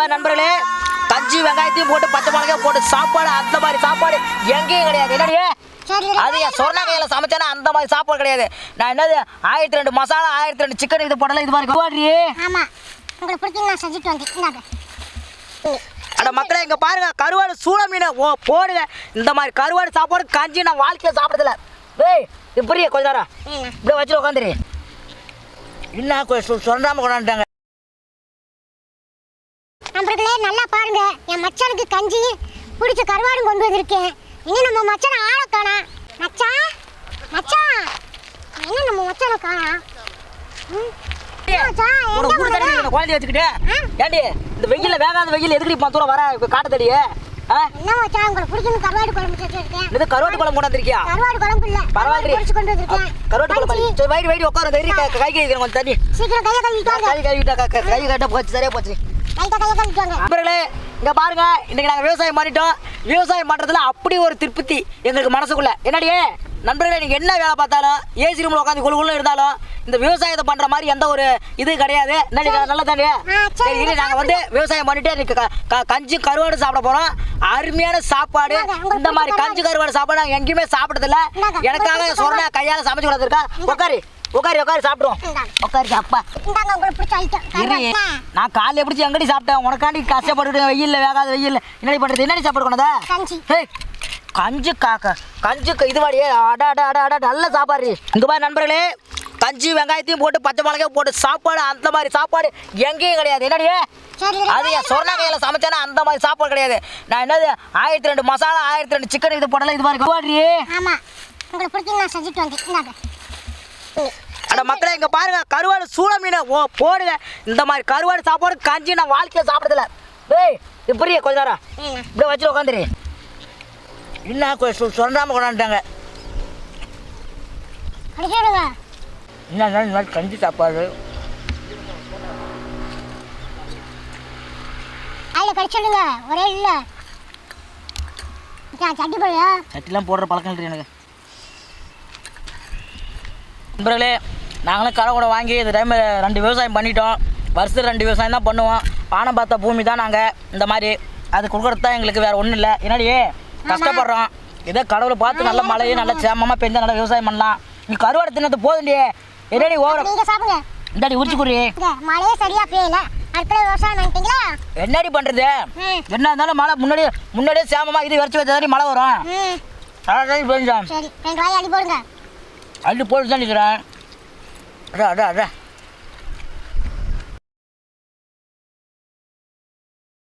மாதிரி நண்பர்களே. கஞ்சி வெங்காயத்தையும் போட்டு பச்சை மிளகாய் போட்டு சாப்பாடு அந்த மாதிரி சாப்பாடு எங்கேயும் கிடையாது. என்னடியே அது என் சொர்ணா கையில சமைச்சேன்னா அந்த மாதிரி சாப்பாடு கிடையாது. நான் என்னது ஆயிரத்தி ரெண்டு மசாலா ஆயிரத்தி ரெண்டு சிக்கன் இது போடல இது மாதிரி கருவாடி ஆமா. உங்களுக்கு பிடிக்கும் நான் செஞ்சுட்டு வந்தேன். அட மக்களே இங்க பாருங்க கருவாடு சூட மீனை ஓ போடுங்க. இந்த மாதிரி கருவாடு சாப்பாடு கஞ்சி நான் வாழ்க்கையை சாப்பிட்டதில்ல. ஏய் இப்படியே கொஞ்ச நேரம். இப்படியே வச்சு உட்காந்துரு என்ன கொ- சொ- சொல்லாம கொண்டாந்துட்டாங்க. நல்லா பாருங்க. என் மச்சானுக்கு கஞ்சி பிடிச்ச கருவாடும் கொண்டு வந்திருக்கேன். இன்னும் நம்ம மச்சானை ஆளை காணா மச்சான் மச்சான் என்ன நம்ம மச்சானை காணா வச்சுக்கிட்டு. ஏண்டி இந்த வெயில்ல வேகாத வெயில் எதுக்கடி இப்போ தூரம் வர? இப்ப காட்டுத்தடியே ஆ? என்ன மச்சான் உங்களுக்கு பிடிக்கும் கருவாடு குழம்பு வச்சிருக்கேன். இது கருவாட்டு குழம்பு கொண்டு வந்திருக்கியா? கருவாடு குழம்பு இல்ல. பரவாயில்ல பொரிச்சு கொண்டு வந்திருக்கேன். கருவாட்டு குழம்பு கஞ்சி. சரி வைடி வைடி உட்காரு வெறி கை கழுவிக்கிறேன் கொஞ்சம் தண்ணி. சீக்கிரம் கையை கழுவிட்டு வாங்க. கை கழுவிட்டா க- க- கை கட்ட போச்சு சரியா போச்சு. நண்பர்களே இங்க பாருங்க இன்னைக்கு நாங்க விவசாயம் பண்ணிட்டோம் விவசாயம் பண்றதுல அப்படி ஒரு திருப்தி எங்களுக்கு மனசுக்குள்ள. என்னடியே நண்பர்களே நீங்க என்ன வேலை பார்த்தாலும் ஏசி ரூம்ல உட்காந்து குழுக்குள்ள இருந்தாலும் இந்த விவசாயத்தை பண்ற மாதிரி எந்த ஒரு இது கிடையாது. நல்ல தானே சரி, சரி இரு, நாங்க வந்து விவசாயம் பண்ணிட்டு கஞ்சி கருவாடு சாப்பிட போறோம். அருமையான சாப்பாடு. இந்த மாதிரி கஞ்சி கருவாடு சாப்பாடு நாங்க எங்கேயுமே சாப்பிட்டதில்ல. எனக்காக சொன்ன கையால சமைச்சு கொடுத்துருக்கா. உட்காரு உட்காரு உட்காரு சாப்பிடுவோம். உட்காரு அப்பா பிடிச்ச நான் காலையில பிடிச்சி எங்கடி சாப்பிட்டேன்? உனக்காண்டி கஷ்டப்பட்டு வெயில்ல வேகாத வெயில் என்னடி பண்றது? என்னடி சாப்பாடு கொண்டதா கஞ்சி. காக்க கஞ்சி இது வாடியே. அட அட அட அட நல்ல சாப்பாடு. இங்க பாரு நண்பர்களே கஞ்சி வெங்காயத்தையும் போட்டு பச்சை மிளகாய் போட்டு சாப்பாடு அந்த மாதிரி சாப்பாடு எங்கேயும் கிடையாது. என்னடியே அது என் சொர்ணா கையில சமைச்சேன்னா அந்த மாதிரி சாப்பாடு கிடையாது. நான் என்னது ஆயிரத்தி ரெண்டு மசாலா ஆயிரத்தி ரெண்டு சிக்கன் இது போடல இது மாதிரி. உங்களுக்கு பிடிக்கும் நான் செஞ்சுட்டு இந்தாங்க. அட மக்களே இங்க பாருங்க கருவாடு சூட மீனை ஓ போடுங்க. இந்த மாதிரி கருவாடு சாப்பாடு கஞ்சி நான் வாழ்க்கையை சாப்பிட்டதில்ல. ஏய் இப்படியே கொஞ்ச நேரம். இப்படியே வச்சு உட்காந்துரு என்ன கொ- சொ- சொல்லாம கொண்டாந்துட்டாங்க? என்ன இந்த மாதிரி கஞ்சி சாப்பாடு? அதில் கடிச்சிடுங்க. ஒரே இல்லை. சட்டி போடுயா சட்டிலாம் போடுற பழக்கம் இல்லை எனக்கு. நண்பர்களே நாங்களும் கடை கூட வாங்கி இந்த டைம் ரெண்டு விவசாயம் பண்ணிட்டோம். வருஷத்துக்கு ரெண்டு விவசாயம் தான் பண்ணுவோம். பானம் பார்த்த பூமி தான் நாங்கள் இந்த மாதிரி. அது கொடுக்குறது தான் எங்களுக்கு வேறு ஒன்றும் இல்லை. என்னடி? கஷ்டப்படுறோம். ஏதோ கடவுளை பார்த்து நல்ல மழையே நல்ல சேமமாக பெஞ்சா நல்லா விவசாயம் பண்ணலாம். நீ கருவாடை தின்னது போதுண்டி என்னடி சாப்பிடுங்க. இந்தாடி உரிச்சு இங்க மழையே சரியா பெய்யல. என்னடி பண்ணுறது ம். என்ன இருந்தாலும் மழை முன்னாடியே முன்னாடியே சேமமாக இது வரைச்சி வச்சாடி மழை வரும். ம். அள்ளி போட்டு தான் நிற்கிறேன் அடா அடா அடா